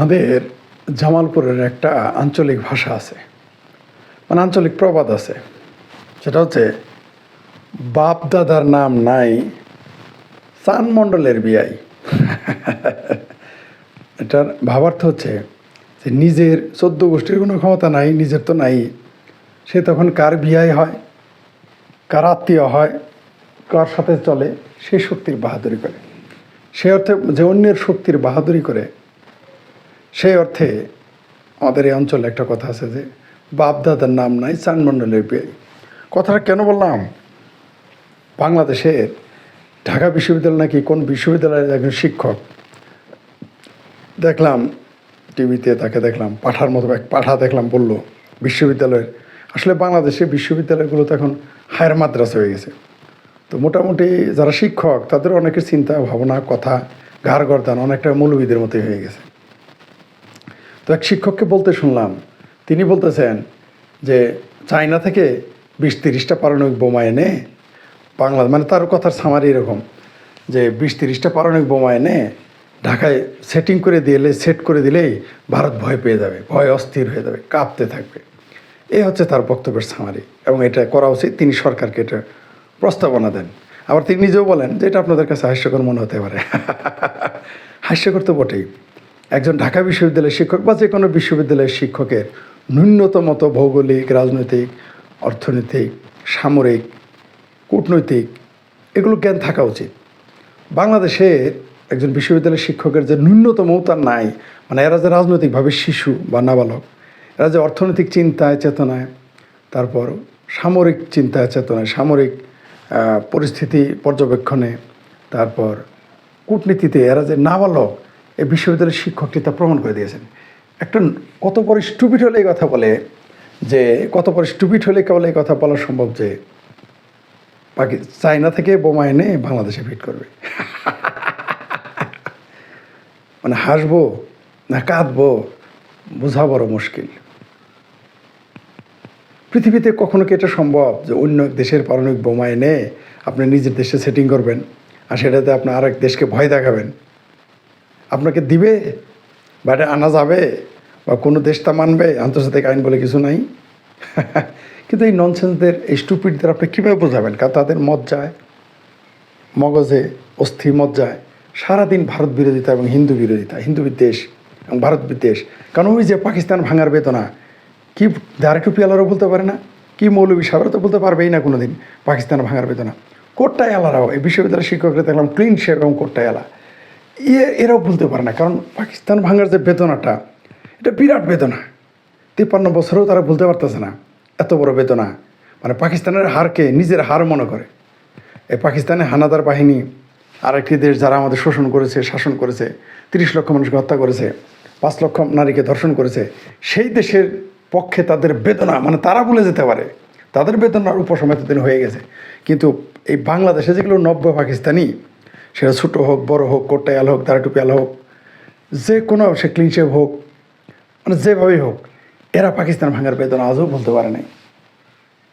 আমাদের জামালপুরের একটা আঞ্চলিক ভাষা আছে। মানে আঞ্চলিক প্রবাদ আছে। সেটা হচ্ছে, বাপ দাদার নাম নাই, চান মণ্ডলের বিয়াই। এটার ভাবার্থ হচ্ছে যে নিজের চোদ্দ গোষ্ঠীর কোনো ক্ষমতা নাই, নিজের তো নাই। সে তখন কার বিয়াই হয়, কার আত্মীয় হয়, কার সাথে চলে, সে শক্তির বাহাদুরি করে। সে অর্থে যে অন্যের শক্তির বাহাদুরি করে সেই অর্থে আমাদের এই অঞ্চলে একটা কথা আছে যে বাপ দাদার নাম নাই চানমণ্ডলের বিয়ে কথাটা কেন বললাম? বাংলাদেশের ঢাকা বিশ্ববিদ্যালয় নাকি কোন বিশ্ববিদ্যালয়ের একজন শিক্ষক? দেখলাম টিভিতে তাকে দেখলাম, পাঠার মতো এক পাঠা দেখলাম, বলল, বিশ্ববিদ্যালয়ের আসলে বাংলাদেশে বিশ্ববিদ্যালয়গুলো তো এখন হায়ার মাদ্রাসা হয়ে গেছে। তো মোটামুটি যারা শিক্ষক, তাদের অনেকের চিন্তা, ভাবনা, কথা, ঘাড় গর্দান অনেকটা মৌলবীদের মতোই হয়ে গেছে। তো এক শিক্ষককে বলতে শুনলাম, তিনি বলতেছেন যে চায়না থেকে বিশ তিরিশটা পারমাণবিক বোমা এনে, বাংলা মানে তার কথার সামারি এরকম, যে বিশ তিরিশটা পারমাণবিক বোমা এনে ঢাকায় সেটিং করে দিলে সেট করে দিলেই ভারত ভয় পেয়ে যাবে, ভয় অস্থির হয়ে যাবে, কাঁপতে থাকবে। এই হচ্ছে তার বক্তব্যের সামারি এবং এটা করা উচিত, তিনি সরকারকে এটা প্রস্তাবনা দেন। আবার তিনি নিজেও বলেন যে এটা আপনাদের কাছে হাস্যকর মনে হতে পারে। হাস্যকর তো বটেই। একজন ঢাকা বিশ্ববিদ্যালয়ের শিক্ষক বা যে কোনো বিশ্ববিদ্যালয়ের শিক্ষকের ন্যূনতম মতো ভৌগোলিক, রাজনৈতিক, অর্থনৈতিক, সামরিক, কূটনৈতিক, এগুলো জ্ঞান থাকা উচিত। বাংলাদেশের একজন বিশ্ববিদ্যালয়ের শিক্ষকের যে ন্যূনতম তার নাই। মানে এরা যে রাজনৈতিকভাবে শিশু বা নাবালক, এরা যে অর্থনৈতিক চিন্তায়, চেতনায়, তারপর সামরিক চিন্তায়, চেতনায়, সামরিক পরিস্থিতি পর্যবেক্ষণে, তারপর কূটনীতিতে এরা যে নাবালক এই বিশ্ববিদ্যালয়ের শিক্ষকটি তা প্রমাণ করে দিয়েছেন। একটা কত বড় স্টুপিড হলে এই কথা বলে যে, কত বড় স্টুপিট হলে কেবল এই কথা বলা সম্ভব যে পাকি চায়না থেকে বোমা এনে বাংলাদেশে ফিট করবে। মানে হাসবো না কাঁদবো, বোঝা বড় মুশকিল। পৃথিবীতে কখনো কি এটা সম্ভব যে, অন্য দেশের পারমাণবিক বোমা এনে আপনি নিজের দেশে সেটিং করবেন আর সেটাতে আপনি আরেক দেশকে ভয় দেখাবেন? আপনাকে দিবে বা এটা আনা যাবে বা কোনো দেশ তা মানবে, আন্তর্জাতিক আইন বলে কিছু নাই। কিন্তু এই ননসেন্সদের এই স্টুপিডদের আপনি কীভাবে বোঝাবেন? কারণ তাদের মত যায়, মগজে অস্থি মত যায়। সারাদিন ভারত বিরোধিতা এবং হিন্দু বিরোধিতা, হিন্দু বিদ্বেষ এবং ভারত বিদ্বেষ। কারণ ওই যে পাকিস্তান ভাঙার বেদনা, কি দাঁড়ে টুপি আলারও বলতে পারে না? কি মৌলবী সাহেবরা তো বলতে পারবেই না কোনো দিন পাকিস্তান ভাঙার বেদনা। কোট্টায় আলারাও এই বিশ্ববিদ্যালয়ের শিক্ষকরা দেখলাম ক্লিন শেপ এবং কোট্টায় আলা ইয়ে এরাও বলতে পারে না। কারণ পাকিস্তান ভাঙার যে বেদনাটা, এটা বিরাট বেদনা। তিপ্পান্ন বছরেও তারা বলতে পারতেছে না। এত বড় বেদনা। মানে পাকিস্তানের হারকে নিজের হার মনে করে। এই পাকিস্তানের হানাদার বাহিনী, আরেকটি দেশ যারা আমাদের শোষণ করেছে, শাসন করেছে, তিরিশ লক্ষ মানুষকে হত্যা করেছে, পাঁচ লক্ষ নারীকে ধর্ষণ করেছে, সেই দেশের পক্ষে তাদের বেদনা মানে তারা বলে যেতে পারে। তাদের বেদনার উপশম এতদিন হয়ে গেছে। কিন্তু এই বাংলাদেশে যেগুলো নব্য পাকিস্তানি সেটা ছোটো হোক, বড় হোক কোট্টায়াল হোক দাঁড়াটুপিয়াল হোক, যে কোনো সে ক্লিনশেপ হোক মানে যেভাবেই হোক, এরা পাকিস্তান ভাঙার বেদনা আজও বলতে পারে নাই।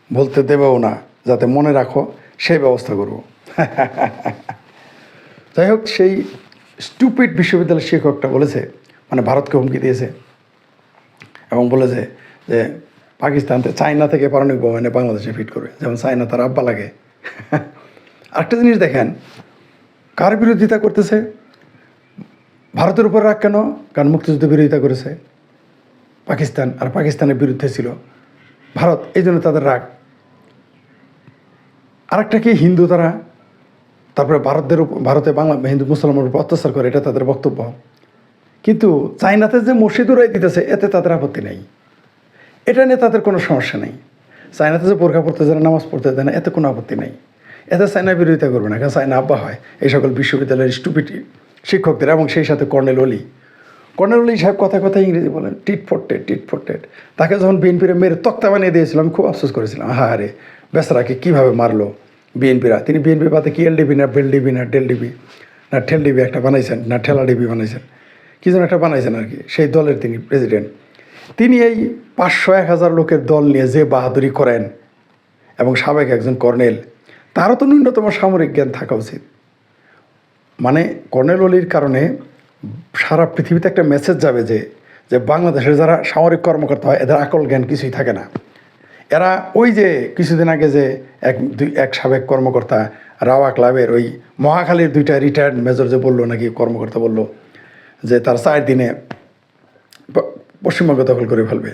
বলতে দেবেও না, যাতে মনে রাখো সেই ব্যবস্থা করব। যাই হোক, সেই স্টুপিড বিশ্ববিদ্যালয়ের শিক্ষকটা বলেছে মানে ভারতকে হুমকি দিয়েছে, এবং বলেছে যে পাকিস্তান থেকে চায়না থেকে পারমাণবিক বোমা এনে বাংলাদেশে ফিট করবে, যেমন চায়না তার আব্বা লাগে। আরেকটা জিনিস দেখেন কার বিরোধিতা করতেছে? ভারতের উপর রাগ কেন? কারণ মুক্তিযুদ্ধ বিরোধিতা করেছে? পাকিস্তান আর পাকিস্তানের বিরুদ্ধে ছিল। ভারত, এই জন্য তাদের রাগ। আরেকটা কি? হিন্দু তারা। তারপরে ভারতদের উপর ভারতে বাংলা, হিন্দু মুসলমানের উপর অত্যাচার করে, এটা তাদের বক্তব্য। কিন্তু চাইনাতে যে মসজিদ উড়াই দিতেছে, এতে তাদের আপত্তি নেই। এটা নিয়ে তাদের কোনো সমস্যা নেই। চায়নাতে যে বোরখা পড়তে না, নামাজ পড়তে দেয় না, এতে কোনো আপত্তি নেই। এতে চায়না বিরোধিতা করবে না, কারণ চায়না আব্বা হয়, এই সকল বিশ্ববিদ্যালয়ের স্টুপিটি শিক্ষকদের এবং সেই সাথে কর্নেল অলি। কর্নেল অলি সাহেব কথা কথা ইংরেজি বলেন টিট ফোটেড টিট ফোটেড তাকে যখন বিএনপিরে মেরে তক্তা বানিয়ে দিয়েছিলাম খুব আফসোস করেছিলাম হা রে, বেচারাকে কীভাবে মারলো বিএনপিরা? তিনি বিএনপি বাদে কি এলডিবি না বেলডিবি না ডেলডিবি না ঠেলডিবি একটা বানাইছেন, না ঠেলা ডিবি বানাইছেন? কী যেন একটা বানাইছেন আর কি, সেই দলের তিনি প্রেসিডেন্ট তিনি এই পাঁচশো এক হাজার লোকের দল নিয়ে যে বাহাদুরি করেন এবং সাবেক একজন কর্নেল তারও তো ন্যূনতম সামরিক জ্ঞান থাকা উচিত। মানে কর্নেল অলির কারণে সারা পৃথিবীতে একটা মেসেজ যাবে যে যে বাংলাদেশের যারা সামরিক কর্মকর্তা হয়, এদের আকল জ্ঞান কিছুই থাকে না। এরা ওই যে কিছুদিন আগে যে এক দুই, এক সাবেক কর্মকর্তা রাওয়া ক্লাবের ওই মহাখালীর দুইটা রিটায়ার্ড মেজর যে বলল নাকি, কর্মকর্তা বলল, যে তার চার দিনে পশ্চিমবঙ্গ দখল করে ফেলবে।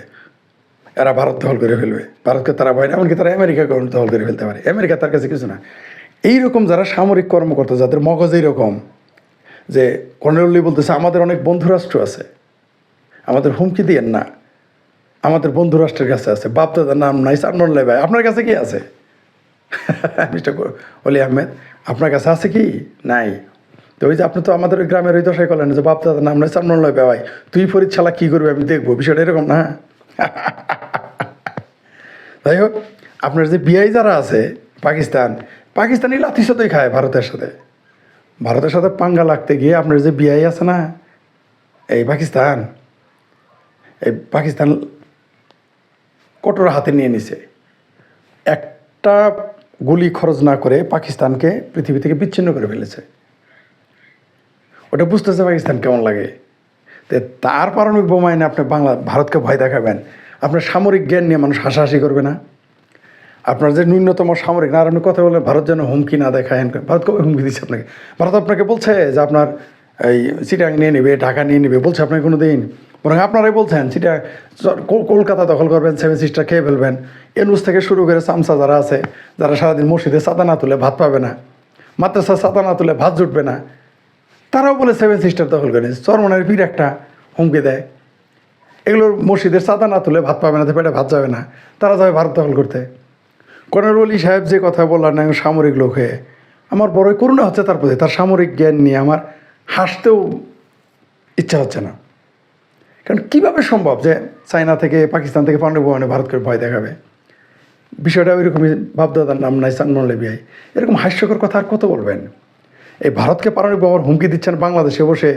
এরা ভারত দখল করে ফেলবে। ভারতকে তারা ভয় না, এমনকি তারা আমেরিকাকে দখল করে ফেলতে পারে। আমেরিকা তার কাছে কিছু না। এইরকম যারা সামরিক কর্মকর্তা, যাদের মগজ এইরকম, যে কর্নেলি বলতেছে, আমাদের অনেক বন্ধু রাষ্ট্র আছে। আমাদের হুমকি দিয়েন না। আমাদের বন্ধু রাষ্ট্রের কাছে আছে। বাপদাদার নাম নাই সানমল্লাই ভাই, আপনার কাছে কি আছে? মিস্টার অলি আহমেদ, আপনার কাছে আছে কি? নাই। তো ওই যে আপনি তো আমাদের ওই গ্রামের ওই দশাই করলেন যে বাপদাদার নাম নাই সানমল্লাই ভাই, তুই ফরিদ ছালা কী করবি আমি দেখব? বিষয়টা এরকম না। যাই হোক, আপনার যে বিআই যারা আছে, পাকিস্তান, পাকিস্তানি লাথির সাথেই খায় ভারতের সাথে। ভারতের সাথে পাঙ্গা লাগতে গিয়ে আপনার যে বিআই আছে না, এই পাকিস্তান এই পাকিস্তান কটোরা হাতে নিয়ে নিছে। একটা গুলি খরচ না করে পাকিস্তানকে পৃথিবী থেকে বিচ্ছিন্ন করে ফেলেছে। ওটা বুঝতেছে পাকিস্তান কেমন লাগে। তার পারমাণবিক বোমায় না আপনি বাংলা ভারতকে ভয় দেখাবেন। আপনার সামরিক জ্ঞান নিয়ে মানুষ হাসাহাসি করবে না। আপনার যে ন্যূনতম সামরিক, না, আর আপনি কথা বলেন ভারত যেন হুমকি না দেখায় ভারত কবে হুমকি দিচ্ছে আপনাকে? ভারত আপনাকে বলছে যে আপনার এই চিটাং নিয়ে নেবে, ঢাকা নিয়ে নেবে, বলছে আপনাকে কোনো দিন বরং আপনারাই বলছেন, চিটা কলকাতা দখল করবেন, সেভেন সিস্টার খেয়ে ফেলবেন। এনুস থেকে শুরু করে চামচা যারা আছে, যারা সারাদিন মসজিদে চাঁদা না তুলে ভাত পাবে না মাদ্রাসা চাঁদা না তুলে ভাত জুটবে না, তারাও বলে সেভেন সিস্টার দখল করে চরমনের পীর একটা হুমকি দেয়। এগুলোর মসজিদের চাঁদা না তুলে ভাত পাবে না, পেটে ভাত যাবে না। তারা যাবে ভারত দখল করতে। কর্নেল অলি সাহেব যে কথা বললেন না সামরিক লোক হয়ে, আমার বড়ই করুণা হচ্ছে তার প্রতি, তার সামরিক জ্ঞান নিয়ে আমার হাসতেও ইচ্ছা হচ্ছে না। কারণ কীভাবে সম্ভব যে চায়না থেকে, পাকিস্তান থেকে পাণ্ডব ভবনে ভারতকে ভয় দেখাবে? বিষয়টা ওইরকমই বাপদাদার নাম নাই সানমল্লে বিআই এরকম হাস্যকর কথা আর কত বলবেন? এই ভারতকে পারমাণবিক বোমার হুমকি দিচ্ছেন বাংলাদেশে বসে,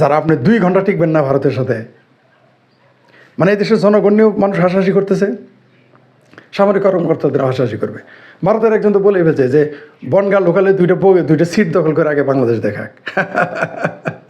যারা আপনি দুই ঘণ্টা টিকবেন না ভারতের সাথে। মানে এই দেশের জনগণ নিয়েও মানুষ হাসাহাসি করতেছে, সামরিক কর্মকর্তাদের হাসাহাসি করবে। ভারতের একজন তো বলে ফেলছে যে, বনগা লোকালে দুইটা দুইটা সিট দখল করে আগে বাংলাদেশ দেখাক।